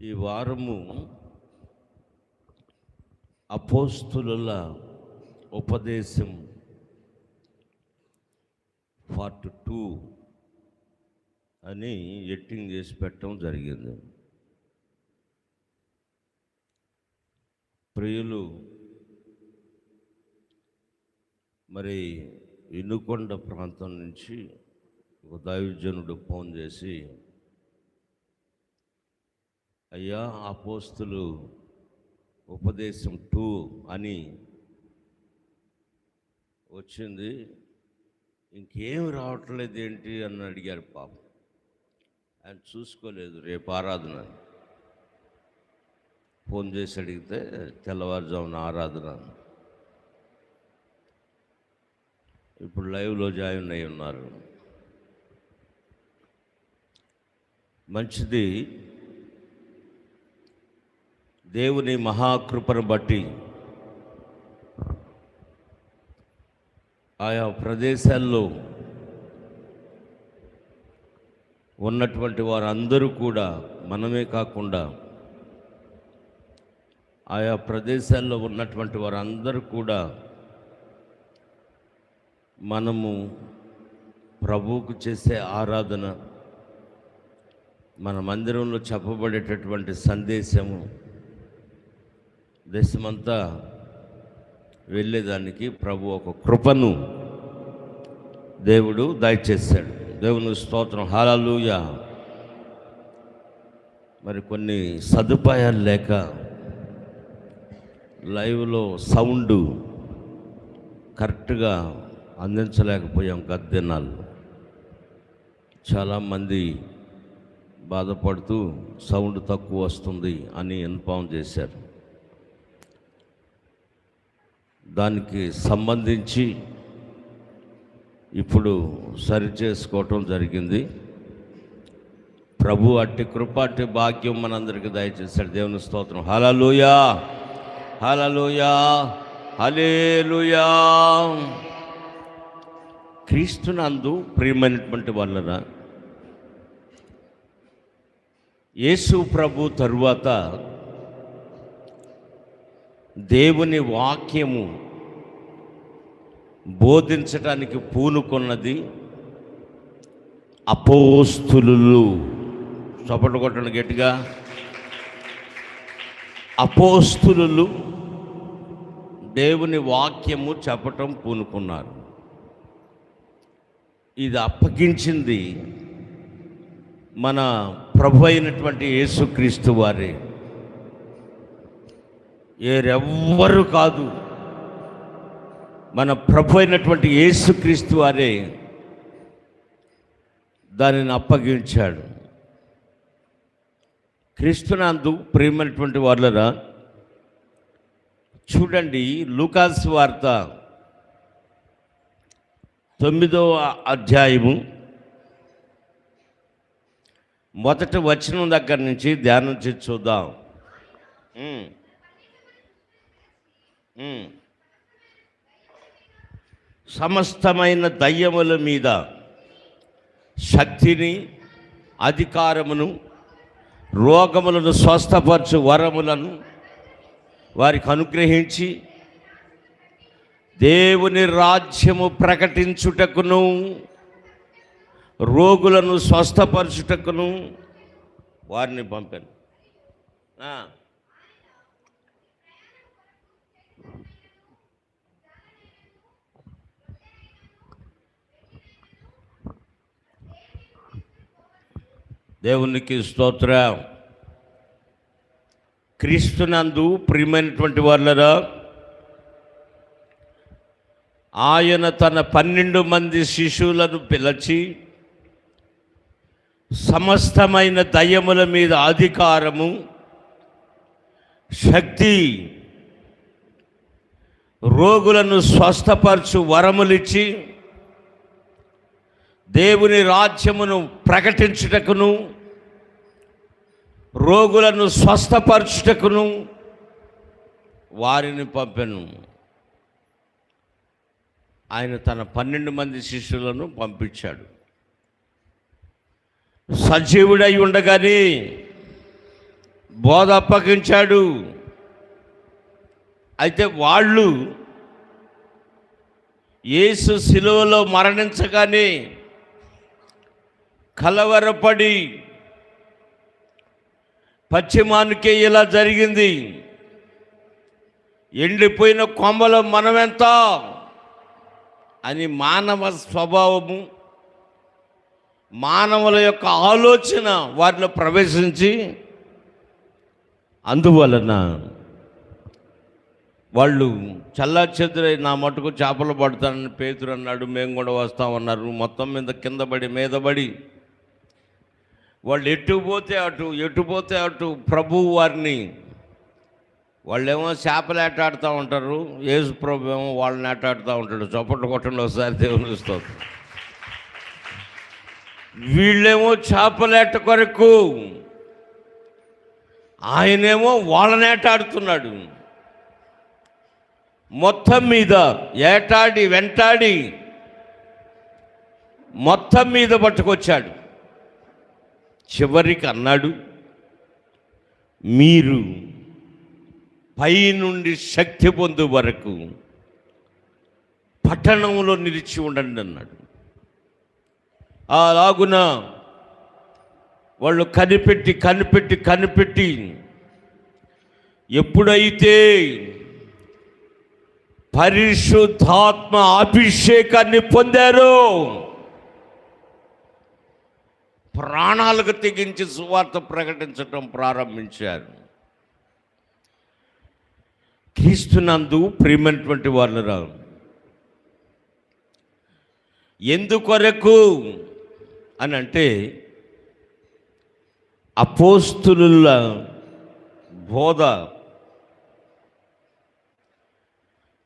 ఈ వారము అపోస్తుల ఉపదేశం పార్ట్ టూ అని ఎట్టింగ్ చేసి పెట్టడం జరిగింది. ప్రియులు మరి ఇనుకొండ ప్రాంతం నుంచి ఒక దైవజనుడు ఫోన్ చేసి అయ్యా అపోస్తులు ఉపదేశం టూ అని వచ్చింది. ఇంకేం రావట్లేదు ఏంటి అని అడిగారు పాపం. ఆయన చూసుకోలేదు రేపు ఆరాధన ఫోన్ చేసి అడిగితే తెల్లవారుజామున ఆరాధన ఇప్పుడు లైవ్లో జాయిన్ అయి ఉన్నారు. మంచిది దేవుని మహాకృపను బట్టి ఆయా ప్రదేశాల్లో ఉన్నటువంటి వారందరూ కూడా మనమే కాకుండా ఆయా ప్రదేశాల్లో ఉన్నటువంటి వారందరూ కూడా మనము ప్రభువుకు చేసే ఆరాధన మన మందిరంలో చెప్పబడేటటువంటి సందేశము దేశమంతా వెళ్ళేదానికి ప్రభు ఒక కృపను దేవుడు దయచేశాడు. దేవుని స్తోత్రం. హాలూయ మరి కొన్ని సదుపాయాలు లేక లైవ్లో సౌండ్ కరెక్ట్గా అందించలేకపోయాం గత దినాల్లో చాలామంది బాధపడుతూ సౌండ్ తక్కువ వస్తుంది అని ఇన్ఫామ్ చేశారు. దానికి సంబంధించి ఇప్పుడు సరి చేసుకోవటం జరిగింది. ప్రభు అట్టి కృప అట్టి భాగ్యం మనందరికీ దయచేశాడు. దేవుని స్తోత్రం. హలలుయా హలలుయా హలేలుయా క్రీస్తునందు ప్రియమైనటువంటి వాళ్ళరా యేసు ప్రభు తరువాత దేవుని వాక్యము బోధించటానికి పూనుకున్నది అపోస్తులు. చప్పట్లు కొట్టండి గట్టిగా. అపోస్తులు దేవుని వాక్యము చెప్పటం పూనుకున్నారు. ఇది అప్పగించింది మన ప్రభు అయినటువంటి యేసుక్రీస్తు వారే. ఏరెవ్వరు కాదు. మన ప్రభు అయినటువంటి యేసుక్రీస్తు వారే దానిని అప్పగించాడు. క్రీస్తునందు ప్రేమైనటువంటి వాళ్ళరా చూడండి లూకాస్ వార్త తొమ్మిదవ అధ్యాయము మొదటి వచనం దగ్గర నుంచి ధ్యానం చేసి చూద్దాం. సమస్తమైన దయ్యముల మీద శక్తిని అధికారమును రోగములను స్వస్థపరచు వరములను వారికి అనుగ్రహించి దేవుని రాజ్యము ప్రకటించుటకును రోగులను స్వస్థపరచుటకును వారిని పంపాను దేవునికి స్తోత్రం. క్రీస్తునందు ప్రియమైనటువంటి వాళ్ళరా ఆయన తన పన్నెండు మంది శిశువులను పిలిచి సమస్తమైన దయ్యముల మీద అధికారము శక్తి రోగులను స్వస్థపరచు వరములిచ్చి దేవుని రాజ్యమును ప్రకటించుటకును రోగులను స్వస్థపరచుటకును వారిని పంపెను. ఆయన తన పన్నెండు మంది శిష్యులను పంపించాడు. సజీవుడై ఉండగానే బోధ అప్పగించాడు. అయితే వాళ్ళు యేసు శిలువలో మరణించగానే కలవరపడి పశ్చిమానికే ఇలా జరిగింది. ఎండిపోయిన కొమ్మలో మనమెంత అని మానవ స్వభావము మానవుల యొక్క ఆలోచన వారిలో ప్రవేశించి అందువలన వాళ్ళు చల్లాచెదురై నా మటుకు చేపలు పడతానని పేతురు అన్నాడు మేము కూడా వస్తామన్నారు. మొత్తం మీద కింద పడి మీద పడి వాళ్ళు ఎటు పోతే అటు ఎటు పోతే అటు ప్రభువు వారిని వాళ్ళేమో చేపలు ఆటాడుతూ ఉంటారు యేసు ప్రభు ఏమో వాళ్ళని ఆటాడుతూ ఉంటాడు. చప్పట్లు కొట్టండి ఒకసారి దేవుని స్తోత్రం. వీళ్ళేమో చేపలేట కొరకు ఆయనేమో వాళ్ళని ఏటాడుతున్నాడు. మొత్తం మీద ఏటాడి వెంటాడి మొత్తం మీద పట్టుకొచ్చాడు. చివరికి అన్నాడు మీరు పై నుండి శక్తి పొందు వరకు పట్టణంలో నిలిచి ఉండండి అన్నాడు. అలాగున వాళ్ళు కనిపెట్టి కనిపెట్టి కనిపెట్టి ఎప్పుడైతే పరిశుద్ధాత్మ అభిషేకాన్ని పొందారో ప్రాణాలకు తెగించి సువార్త ప్రకటించటం ప్రారంభించారు. క్రీస్తునందు ప్రియమైనటువంటి వాళ్ళు రావు ఎందుకొరకు అని అంటే అపోస్తుల బోధ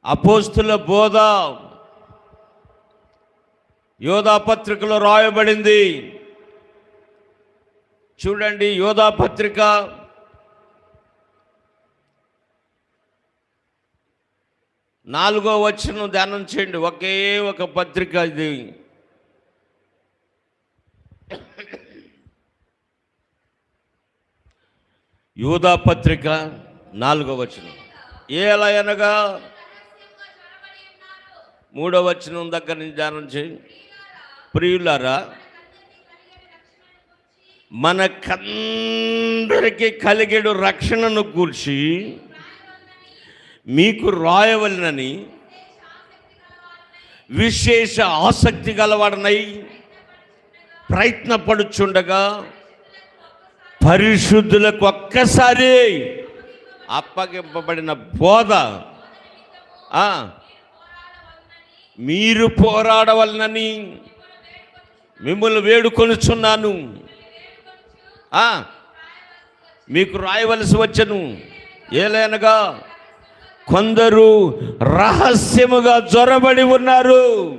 అపోస్తుల బోధ యోధా పత్రికలో రాయబడింది. చూడండి యోధా పత్రిక. నాలుగో వచ్చిన ధ్యానం చేయండి. ఒకే ఒక పత్రిక ఇది. యూదా పత్రిక నాలుగో వచనం. ఎలా అనగా? మూడో వచనం దగ్గర నుంచి ధ్యానం చేయి. ప్రియులారా మనకందరికీ కలిగేడు రక్షణను కూర్చి మీకు రాయవలనని విశేష ఆసక్తి గలవాడనై ప్రయత్నపడుచుండగా పరిశుద్ధులకు ఒక్కసారి అప్పగింపబడిన బోధ. మీరు పోరాడవలనని మిమ్మల్ని వేడుకొనుచున్నాను. ఆ, మీకు రాయవలసి వచ్చను. ఏలైనగా కొందరు రహస్యముగా జ్వరబడి ఉన్నారు.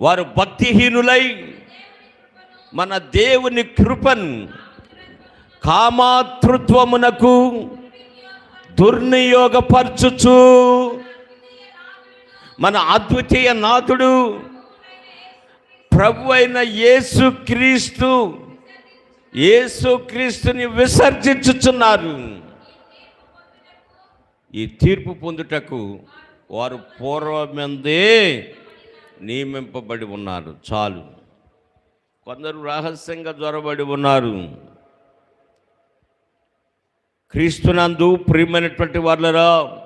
వారు భక్తిహీనులై మన దేవుని కృపను కామాతృత్వమునకు దుర్నియోగపరచుచు. మన అద్వితీయ నాథుడు ప్రభు అయిన యేసు క్రీస్తు యేసుక్రీస్తుని విసర్జించుచున్నారు. ఈ తీర్పు పొందుటకు వారు పూర్వమందే నియమింపబడి ఉన్నారు. చాలు. కొందరు రహస్యంగా జ్వరబడి ఉన్నారు. క్రీస్తునందు ప్రియమైనటువంటి వాళ్ళరా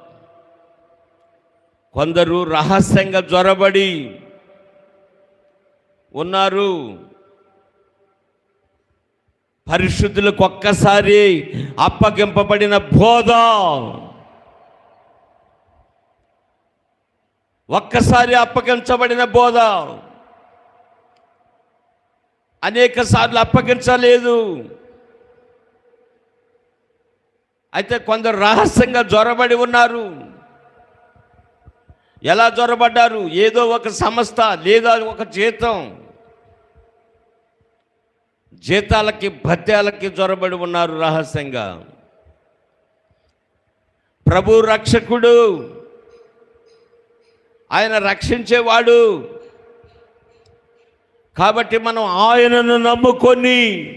కొందరు రహస్యంగా జ్వరబడి ఉన్నారు. పరిశుద్ధులకు ఒక్కసారి అప్పగింపబడిన బోధ. ఒక్కసారి అప్పగించబడిన బోధ. అనేక సార్లు అప్పగించలేదు. అయితే కొందరు రహస్యంగా జ్వరబడి ఉన్నారు. ఎలా జ్వరబడ్డారు ఏదో ఒక సంస్థ లేదా ఒక జీతం. జీతాలకి భత్యాలకి జ్వరబడి ఉన్నారు రహస్యంగా. ప్రభు రక్షకుడు. ఆయన రక్షించేవాడు. కాబట్టి మనం ఆయనను నమ్ముకొని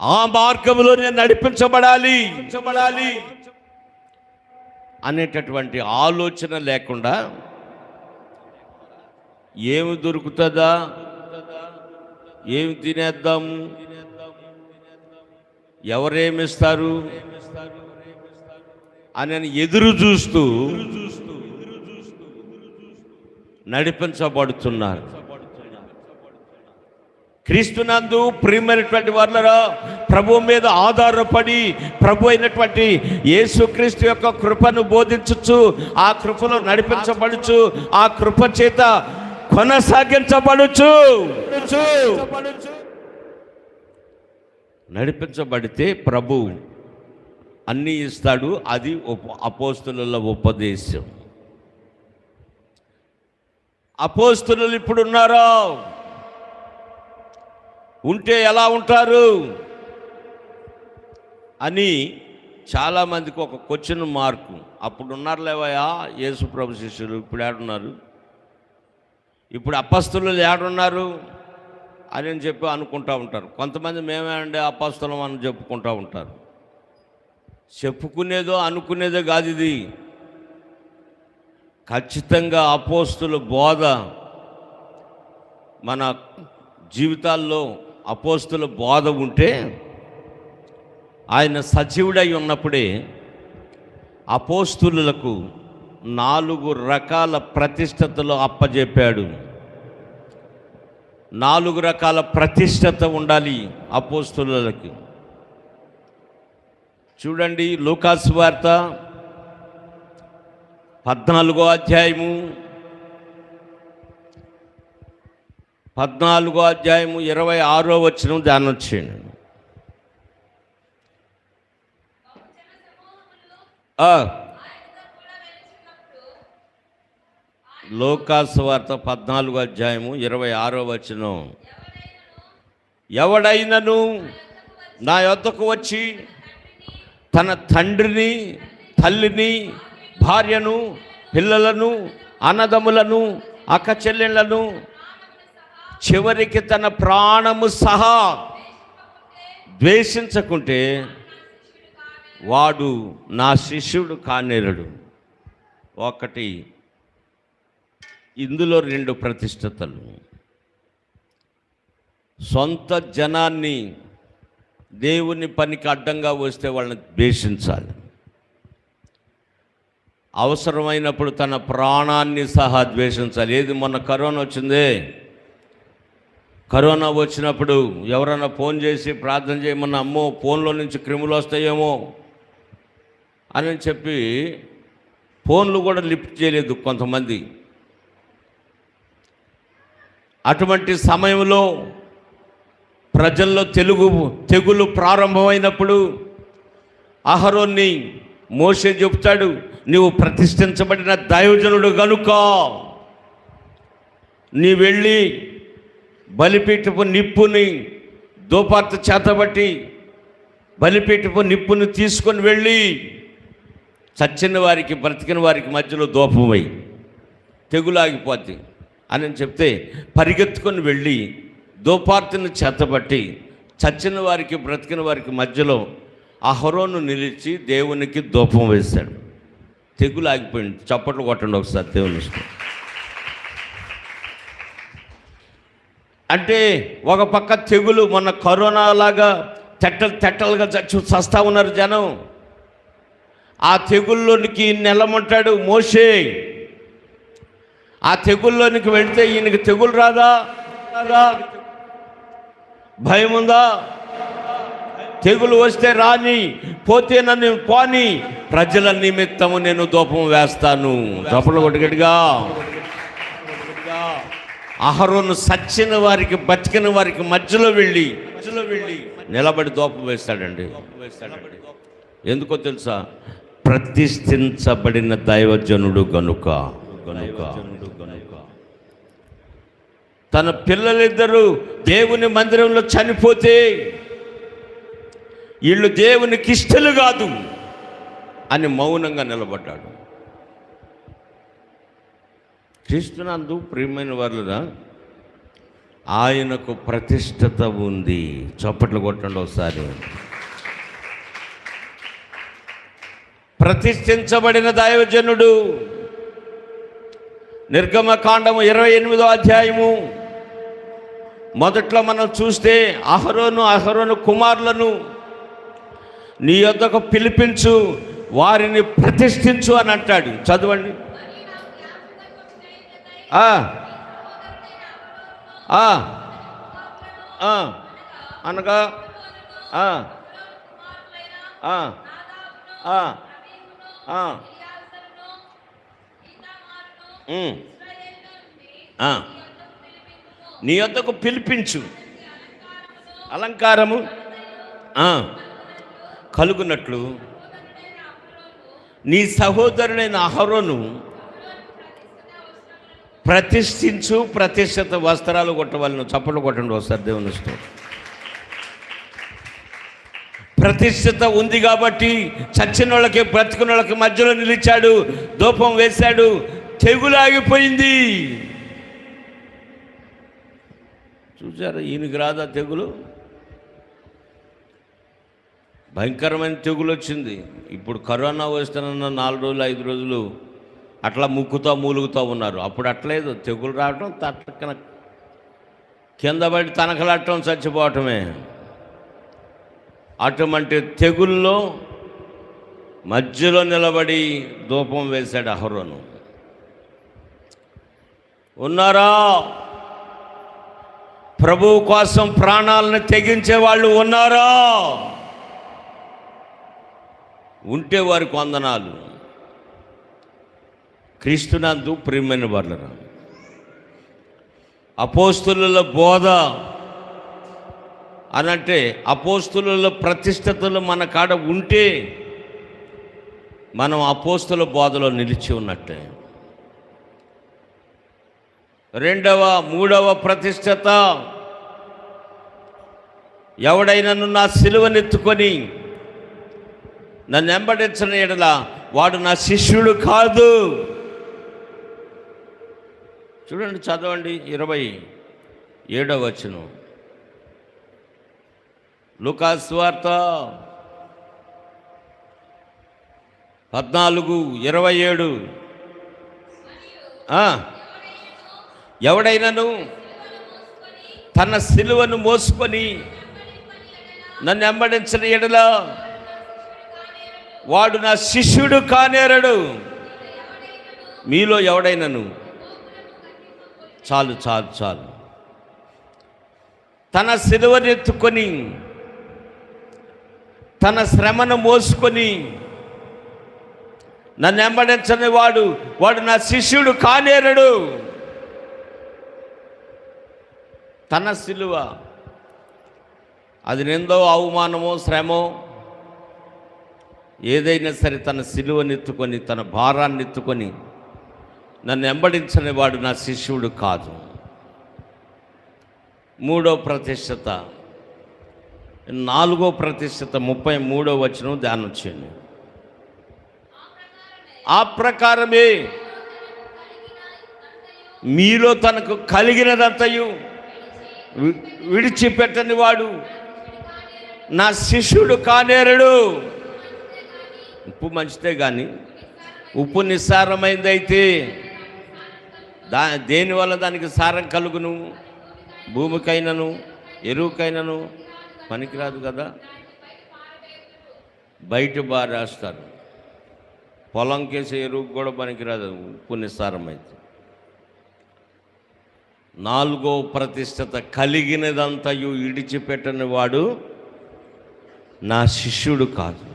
ఆ మార్గంలో నేను నడిపించబడాలి. నడిపించబడాలి. అనేటటువంటి ఆలోచన లేకుండా ఏమి దొరుకుతుందా? ఏమి తినేద్దాము ఎవరేమిస్తారు? అని ఎదురు చూస్తూ నడిపించబడుతున్నారు. క్రీస్తునందు ప్రియమైనటువంటి వాళ్ళరా ప్రభు మీద ఆధారపడి ప్రభు అయినటువంటి యేసుక్రీస్తు యొక్క కృపను బోధించచ్చు ఆ కృపలో నడిపించబడుచు ఆ కృప చేత కొనసాగించబడుచు. నడిపించబడితే ప్రభు అన్నీ ఇస్తాడు. అది అపోస్తుల ఉపదేశం. అపోస్తులు ఇప్పుడు ఉన్నారా ఉంటే ఎలా ఉంటారు? అని చాలామందికి ఒక క్వశ్చన్ మార్కు. అప్పుడు ఉన్నారు లేవయా యేసు ప్రభు శిష్యులు ఇప్పుడు ఏడున్నారు? ఇప్పుడు అపస్తులు ఏడున్నారు? అని చెప్పి అనుకుంటూ ఉంటారు. కొంతమంది మేమే అండి అపస్తులం అని చెప్పుకుంటూ ఉంటారు. చెప్పుకునేదో అనుకునేదో కాదు ఇది. ఖచ్చితంగా అపోస్తుల బోధ మన జీవితాల్లో అపోస్తుల బోధ ఉంటే ఆయన సజీవుడై ఉన్నప్పుడే అపోస్తులకు నాలుగు రకాల ప్రతిష్టతలు అప్పజెప్పాడు. నాలుగు రకాల ప్రతిష్టత ఉండాలి అపోస్తులకి. చూడండి లూకాస్ వార్త పద్నాలుగో అధ్యాయము పద్నాలుగో అధ్యాయము ఇరవై ఆరో వచ్చిన ధ్యానం చేయండి. ఆ, లోకాసువార్త పద్నాలుగు అధ్యాయము ఇరవై ఆరో వచనం. ఎవడైనను నా యొద్దకు వచ్చి తన తండ్రిని తల్లిని భార్యను పిల్లలను అన్నదమ్ములను అక్క చెల్లెళ్ళను చివరికి తన ప్రాణము సహా ద్వేషించకుంటే వాడు నా శిష్యుడు కానేరడు. ఒకటి ఇందులో రెండు ప్రతిష్టతలు. సొంత జనాన్ని దేవుని పనికి అడ్డంగా వస్తే వాళ్ళని ద్వేషించాలి. అవసరమైనప్పుడు తన ప్రాణాన్ని సహా ద్వేషించాలి. ఏది మొన్న కరోనా వచ్చిందే? కరోనా వచ్చినప్పుడు ఎవరైనా ఫోన్ చేసి ప్రార్థన చేయమన్న అమ్మో ఫోన్లో నుంచి క్రిములు వస్తాయేమో అని చెప్పి ఫోన్లు కూడా లిఫ్ట్ చేయలేదు కొంతమంది. అటువంటి సమయంలో ప్రజల్లో తెలుగు తెగులు ప్రారంభమైనప్పుడు అహరోన్ని మోసే చెప్తాడు నీవు ప్రతిష్ఠించబడిన దైవజనుడు గనుక నీ వెళ్ళి బలిపీఠపు నిప్పుని దోపార్త చేతబట్టి బలిపీఠపు నిప్పుని తీసుకొని వెళ్ళి చచ్చిన వారికి బ్రతికిన వారికి మధ్యలో దోపమై తెగులాగిపోద్ది. అని చెప్తే పరిగెత్తుకొని వెళ్ళి దోపార్తిని చేతబట్టి చచ్చిన వారికి బ్రతికిన వారికి మధ్యలో అహరోను నిలిచి దేవునికి దూపం వేశాడు. తెగులు ఆగిపోయింది. చప్పట్లు కొట్టండి ఒకసారి దేవుని అంటే ఒక పక్క తెగులు మొన్న కరోనా లాగా తెట్టలు తెట్టలుగా చచ్చి చస్తా ఉన్నారు జనం. ఆ తెగుల్లోనికి నెలమంటాడు మోసే ఆ తెగుల్లోనికి వెళితే ఈయనకి తెగులు రాదా? రాదా? భయం ఉందా? తెగులు వస్తే రాని పోతే నన్ను పోని. ప్రజల నిమిత్తము నేను దూపం వేస్తాను. దూపలు కొట్టుగట్టుగా అహరోను సచ్చిన వారికి బతికిన వారికి మధ్యలో వెళ్ళి మధ్యలో వెళ్ళి నిలబడి దూపం వేస్తాడండి. ఎందుకో తెలుసా? ప్రతిష్ఠించబడిన దైవజనుడు గనుక గనుక. తన పిల్లలిద్దరూ దేవుని మందిరంలో చనిపోతే వీళ్ళు దేవునికి ఇష్టలు కాదు అని మౌనంగా నిలబడ్డాడు. క్రీస్తునందు ప్రియమైన వారులరా ఆయనకు ప్రతిష్టత ఉంది. చప్పట్లు కొట్టండి ఒకసారి. ప్రతిష్ఠించబడిన దైవజనుడు నిర్గమకాండము ఇరవై ఎనిమిదో అధ్యాయము మొదట్లో మనం చూస్తే అహరోను అహరోను కుమారులను నీ యొద్దకు పిలిపించు వారిని ప్రతిష్ఠించు అని అంటాడు. చదవండి. అనగా ఆ. నీ యొద్దకు పిలిపించు. అలంకారము కలుగునట్లు. నీ సహోదరుడైన అహరోను ప్రతిష్ఠించు ప్రతిష్ఠిత వస్త్రాలు కొట్టవాలను చప్పట్లు కొట్టండి ఒకసారి దేవుని ప్రతిష్ఠిత ఉంది కాబట్టి చచ్చిన వాళ్ళకి బ్రతికిన వాళ్ళకి మధ్యలో నిలిచాడు దూపం వేశాడు తెగులాగిపోయింది. చూసారా ఈయనకి రాదా తెగులు భయంకరమైన తెగులు వచ్చింది. ఇప్పుడు కరోనా వస్తున్న నాలుగు రోజులు ఐదు రోజులు అట్లా ముక్కుతో మూలుగుతూ ఉన్నారు. అప్పుడు అట్లేదు. తెగులు రావటం తట్టకన కింద పడి తనకలట్టడం చచ్చిపోవటమే. అటువంటి తెగుల్లో మధ్యలో నిలబడి ధూపం వేశాడు అహరోను. ఉన్నారా? ప్రభువు కోసం ప్రాణాలను తెగించే వాళ్ళు ఉన్నారా? ఉంటే వారికి వందనాలు. క్రీస్తునందు ప్రియమైన వాళ్ళరా అపోస్తుల బోధ అనంటే అపోస్తుల ప్రతిష్టతలు మన కాడ ఉంటే మనం అపోస్తుల బోధలో నిలిచి ఉన్నట్టే. రెండవ మూడవ ప్రతిష్టత ఎవడైనను నా సిలువనెత్తుకొని నన్ను వెంబడించిన ఎడల వాడు నా శిష్యుడు కాదు. చూడండి చదవండి ఇరవై ఏడవ వచనం. లుకాస్ వార్త పద్నాలుగు ఇరవై ఏడు. ఎవడైనను తన సిలువను మోసుకొని నన్ను వెంబడించిన ఎడల వాడు నా శిష్యుడు కానేరడు. మీలో ఎవడైనను? చాలు చాలు చాలు. తన సిలువనెత్తుకొని తన శ్రమను మోసుకొని నన్ను వెంబడించని వాడు వాడు నా శిష్యుడు కానేరడు. తన సిలువ అది నిందో అవమానమో శ్రమో? ఏదైనా సరే తన సిలువనెత్తుకొని తన భారాన్ని ఎత్తుకొని నన్ను వెంబడించని వాడు నా శిష్యుడు కాదు. మూడో ప్రతిష్టత నాలుగో ప్రతిష్టత ముప్పై మూడో వచనం ధ్యానం చేయండి. ఆ ప్రకారమే మీలో తనకు కలిగినదంతయు విడిచిపెట్టని వాడు నా శిష్యుడు కానేరడు. ఉప్పు మంచిదే కానీ ఉప్పు నిస్సారమైందైతే దా దేనివల్ల దానికి సారం కలుగును? భూమికైనను ఎరువుకైనను? పనికిరాదు కదా. బయట బారేస్తారు. పొలం కేసే ఎరువు కూడా పనికిరాదు. ఉప్పు నిస్సారమైతే. నాలుగో ప్రతిష్టత కలిగినదంతయు ఇడిచిపెట్టని వాడు నా శిష్యుడు కాదు.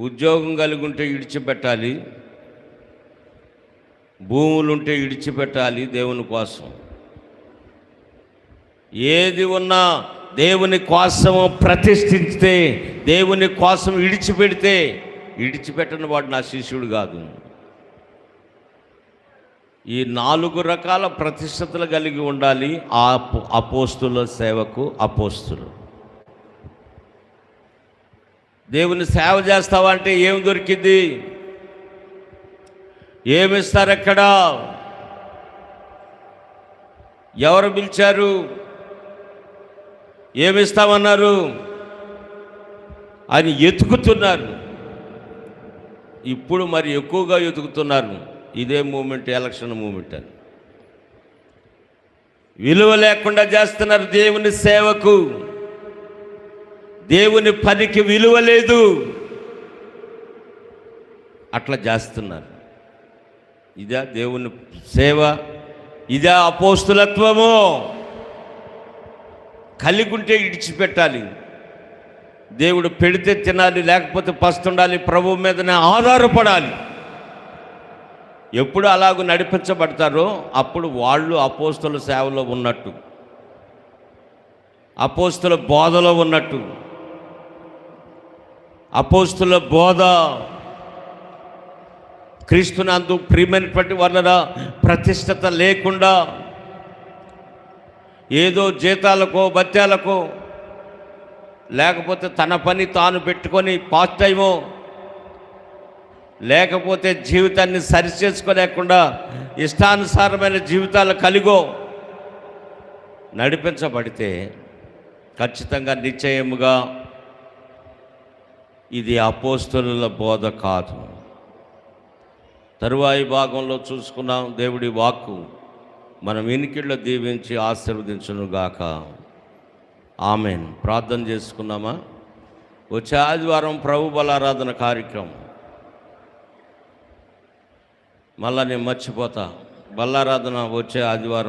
ఉద్యోగం కలిగి ఉంటే ఇడిచిపెట్టాలి భూములుంటే ఇడిచిపెట్టాలి దేవుని కోసం. ఏది ఉన్నా దేవుని కోసం ప్రతిష్ఠించితే దేవుని కోసం ఇడిచిపెడితే ఇడిచిపెట్టని వాడు నా శిష్యుడు కాదు. ఈ నాలుగు రకాల ప్రతిష్టతలు కలిగి ఉండాలి ఆ అపోస్తుల సేవకు అపోస్తులు. దేవుని సేవ చేస్తావా అంటే ఏం దొరికింది? ఏమిస్తారు ఎక్కడ ఎవరు పిలిచారు? ఏమిస్తామన్నారు? అని ఎతుకుతున్నారు. ఇప్పుడు మరి ఎక్కువగా ఎతుకుతున్నారు. ఇదే మూమెంట్ ఎలక్షన్ మూమెంట్ అని. విలువ లేకుండా చేస్తున్నారు దేవుని సేవకు. దేవుని పనికి విలువ లేదు. అట్లా చేస్తున్నారు. ఇదా దేవుని సేవ ఇదా అపోస్తులత్వము. కలిగుంటే ఇడిచిపెట్టాలి. దేవుడు పెడితే తినాలి లేకపోతే పస్తుండాలి ప్రభు మీదనే ఆధారపడాలి. ఎప్పుడు అలాగ నడిపించబడతారో అప్పుడు వాళ్ళు అపోస్తుల సేవలో ఉన్నట్టు అపోస్తుల బోధలో ఉన్నట్టు. అపోస్తుల బోధ. క్రీస్తునందు ప్రియమైనటువంటి వలన ప్రతిష్టత లేకుండా ఏదో జీతాలకో బత్యాలకో లేకపోతే తన పని తాను పెట్టుకొని పార్ట్ టైమో లేకపోతే జీవితాన్ని సరిచేసుకోలేకుండా ఇష్టానుసారమైన జీవితాలు కలిగో నడిపించబడితే ఖచ్చితంగా నిశ్చయముగా ఇది అపోస్తుల బోధ కాదు. తరువాయి భాగంలో చూసుకున్నాం దేవుడి వాక్కు మనం వినికిళ్ళు దీవించి ఆశీర్వదించునుగాక. ఆమెన్. ప్రార్థన చేసుకున్నామా? వచ్చే ఆదివారం ప్రభు బలారాధన కార్యక్రమం. మళ్ళా నేను మర్చిపోతా. బల్లారాధన వచ్చే ఆదివారం